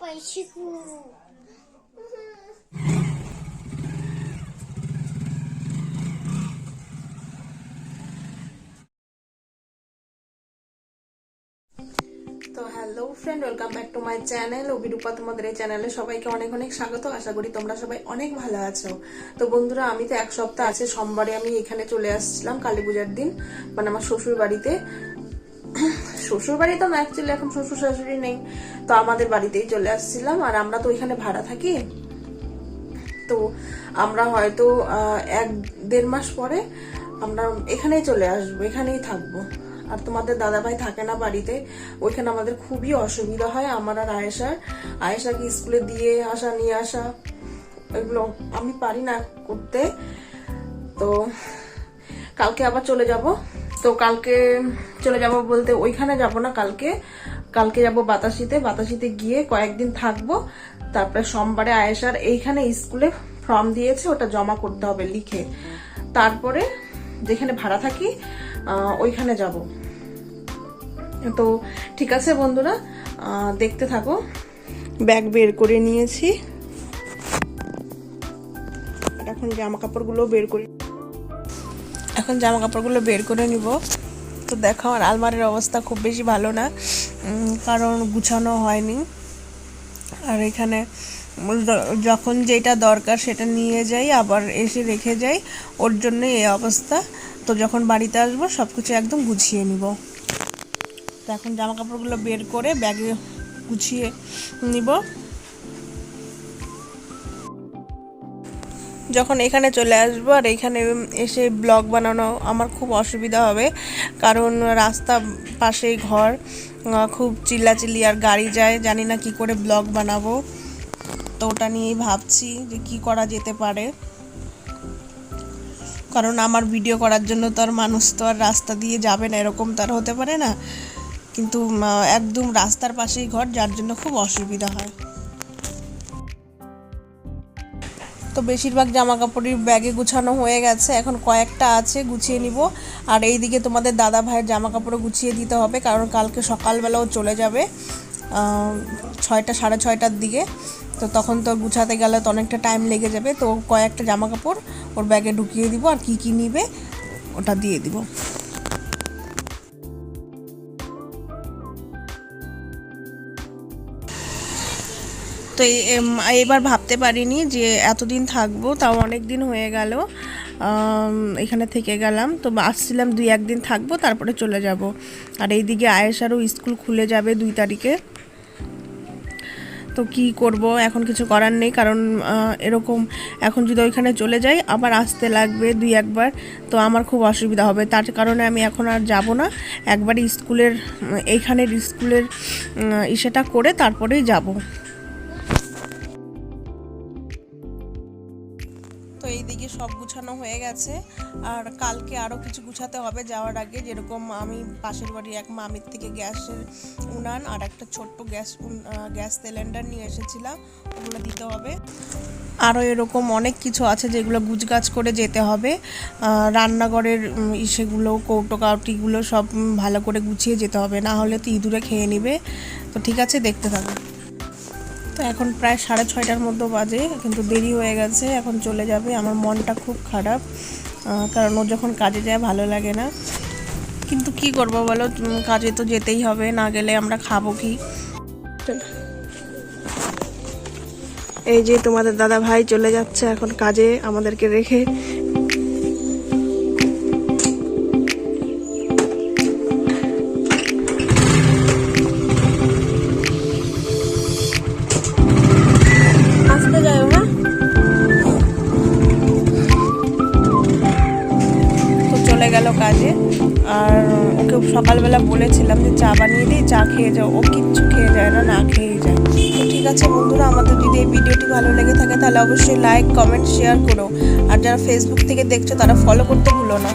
পাইছিকু তো hello friend welcome back to my channel Abhirupa তোমাদের এই চ্যানেলে সবাইকে অনেক অনেক স্বাগত। আশা করি তোমরা সবাই অনেক ভালো আছো। তো বন্ধুরা, আমি তো এক সপ্তাহ আছে, সোমবারে আমি এখানে চলে আসছিলাম কালী পূজার দিন মানে আমার শ্বশুর বাড়িতে শ্বশুর বাড়ি তো না অ্যাকচুয়ালি এখন শ্বশুর শাশুড়ি নেই। তো আমাদের বাড়িতেই চলে আসছিলাম আর আমরা তো ওইখানে ভাড়া থাকি। তো আমরা হয়তো এক দেড় মাস পরে আমরা এখানেই চলে আসব, এখানেই থাকব। আর তোমাদের দাদাভাই থাকে না বাড়িতে, ওইখানে আমাদের খুবই অসুবিধা হয় আমার আর আয়েশার। আয়েশাকে স্কুলে দিয়ে আসা, নিয়ে আসা, এগুলো আমি পারি না করতে। তো কালকে আবার চলে যাব। তো কালকে চলে যাব বলতে ওইখানে যাব না, কালকে। কালকে যাব বাতাসিতে বাতাসিতে গিয়ে কয়েকদিন থাকব। তারপরে সোমবারে আয়েশার এইখানে স্কুলে ফর্ম দিয়েছে, ওটা জমা করতে হবে লিখে। তারপরে যেখানে ভাড়া থাকি ওইখানে যাব। তো ঠিক আছে বন্ধুরা দেখতে থাকো। ব্যাগ বের করে নিয়েছি। এখন জামা কাপড়গুলো বের করি। এখন জামা কাপড়গুলো বের করে নিব। তো দেখো আমার আলমারির অবস্থা খুব বেশি ভালো না কারণ গুছানো হয়নি। আর এখানে যখন যেটা দরকার সেটা নিয়ে যাই, আবার এসে রেখে যাই, ওর জন্য এই অবস্থা। তো যখন বাড়িতে আসব সব কিছু একদম গুছিয়ে নিব। তো এখন জামা কাপড়গুলো বের করে ব্যাগে গুছিয়ে নিব। যখন এখানে চলে আসব আর এখানে এসে ব্লগ বানানো আমার খুব অসুবিধা হবে। কারণ রাস্তা পাশেই ঘর খুব চিল্লাচিল্লি আর গাড়ি যায়। জানি না কি করে ব্লগ বানাবো। তো ওটা নিয়েই ভাবছি যে কি করা যেতে পারে। কারণ আমার ভিডিও করার জন্য তো আর মানুষ তো আর রাস্তা দিয়ে যাবে না, এরকম তার হতে পারে না। কিন্তু একদম রাস্তার পাশেই ঘর, যার জন্য খুব অসুবিধা হয়। তো বেশিরভাগ জামা কাপড়ই ব্যাগে গুছানো হয়ে গেছে। এখন কয়েকটা আছে, গুছিয়ে নিব। আর এই দিকে তোমাদের দাদা ভাইয়ের জামা কাপড়ও গুছিয়ে দিতে হবে, কারণ কালকে সকালবেলাও চলে যাবে ছয়টা, সাড়ে ছয়টার দিকে। তো তখন তো গুছাতে গেলে তো অনেকটা টাইম লেগে যাবে। তো কয়েকটা জামা কাপড় ওর ব্যাগে ঢুকিয়ে দিব, আর কি কি নিবে ওটা দিয়ে দিব। তো এবার ভাবতে পারিনি যে এতদিন থাকব, তাও অনেক দিন হয়ে গেল। এখানে থেকে গেলাম, তো আসছিলাম দুই একদিন থাকব, তারপরে চলে যাব। আর এইদিকে আয়েশারও স্কুল খুলে যাবে দুই তারিখে। তো কি করব, এখন কিছু করার নেই, কারণ এরকম এখন যদি ওইখানে চলে যাই, আবার আসতে লাগবে দুই একবার, তো আমার খুব অসুবিধা হবে। তার কারণে আমি এখন আর যাব না। একবারই স্কুলের এইখানের স্কুলের ইসেটা করে তারপরেই যাব। সব গুছানো হয়ে গেছে। আর কালকে আরও কিছু গুছাতে হবে যাওয়ার আগে। যেরকম আমি পাশের বাড়ির এক মামির থেকে গ্যাসের উনান আর একটা ছোট্ট গ্যাস গ্যাস সিলিন্ডার নিয়ে এসেছিলাম। ওগুলো দিতে হবে। আরও এরকম অনেক কিছু আছে যেগুলো গুছগাছ করে যেতে হবে। রান্নাঘরের উম, ইসেগুলো কৌটো কাউটিগুলো সব ভালো করে গুছিয়ে যেতে হবে। না হলে তো ইঁদুরে খেয়ে নিবে। তো ঠিক আছে দেখতে থাকো। তো এখন প্রায় সাড়ে ছয়টার মতো বাজে, কিন্তু দেরি হয়ে গেছে, এখন চলে যাবে। আমার মনটা খুব খারাপ কারণ ও যখন কাজে যায় ভালো লাগে না। কিন্তু কি করব বলো কাজে তো যেতেই হবে, না গেলে আমরা খাব কি? এই যে তোমাদের দাদা ভাই চলে যাচ্ছে এখন কাজে, আমাদেরকে রেখে কাজে। আর ওকে সকালবেলা বলেছিলাম যে চা বানিয়ে দিই, চা খেয়ে যাও। ও কিচ্ছু খেয়ে যায় না না খেয়ে যায়। তো ঠিক আছে বন্ধুরা, আমাদের যদি এই ভিডিওটি ভালো লেগে থাকে তাহলে অবশ্যই লাইক কমেন্ট শেয়ার করো। আর যারা ফেসবুক থেকে দেখছ তারা ফলো করতে ভুলো না।